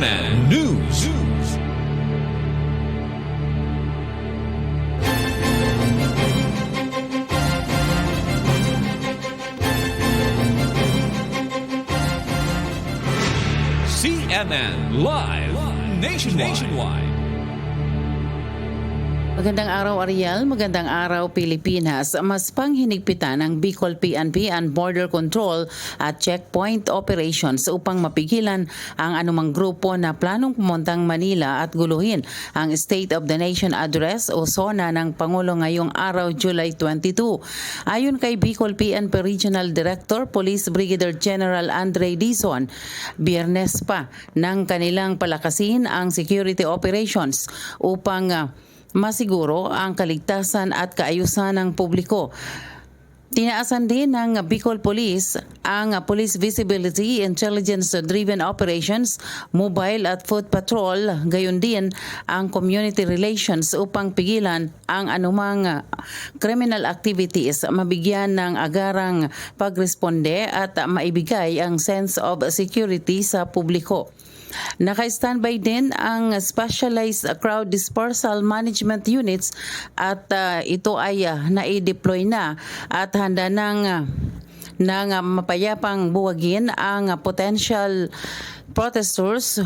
New News. CNN Live, Live. Nationwide. nationwide. Magandang araw Ariel, magandang araw Pilipinas. Mas panghinigpitan ng Bicol PNP and Border Control at checkpoint operations upang mapigilan ang anumang grupo na planong pumuntang Manila at guluhin ang State of the Nation Address o SONA ng Pangulo ngayong araw July 22. Ayon kay Bicol PNP Regional Director Police Brigadier General Andre Dizon, biyernes pa ng kanilang palakasin ang security operations upang ah, masiguro ang kaligtasan at kaayusan ng publiko. Tinaasan din ng Bicol Police ang Police Visibility Intelligence-Driven Operations, Mobile at Foot Patrol, gayon din ang Community Relations upang pigilan ang anumang criminal activities, mabigyan ng agarang pagresponde at maibigay ang sense of security sa publiko. Naka-standby din ang Specialized Crowd Dispersal Management Units at uh, ito ay uh, nai-deploy na. At handa ng uh, ng uh, mapayapang buwagin ang potential protesters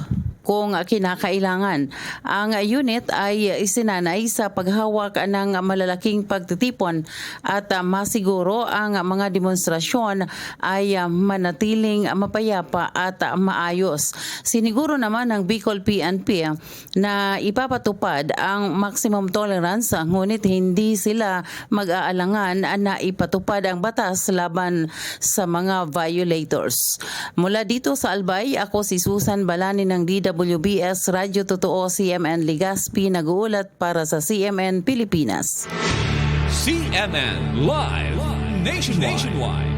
kung kinakailangan. Ang unit ay isinanay sa paghawak ng malalaking pagtitipon at masiguro ang mga demonstrasyon ay manatiling mapayapa at maayos. Siniguro naman ng Bicol PNP na ipapatupad ang maximum tolerance ngunit hindi sila mag-aalangan na ipatupad ang batas laban sa mga violators. Mula dito sa Albay, ako si Susan Balani ng DWBS Radyo Totoo CMN Ligaspi nag-uulat para sa CMN Pilipinas. CNN Live Nationwide.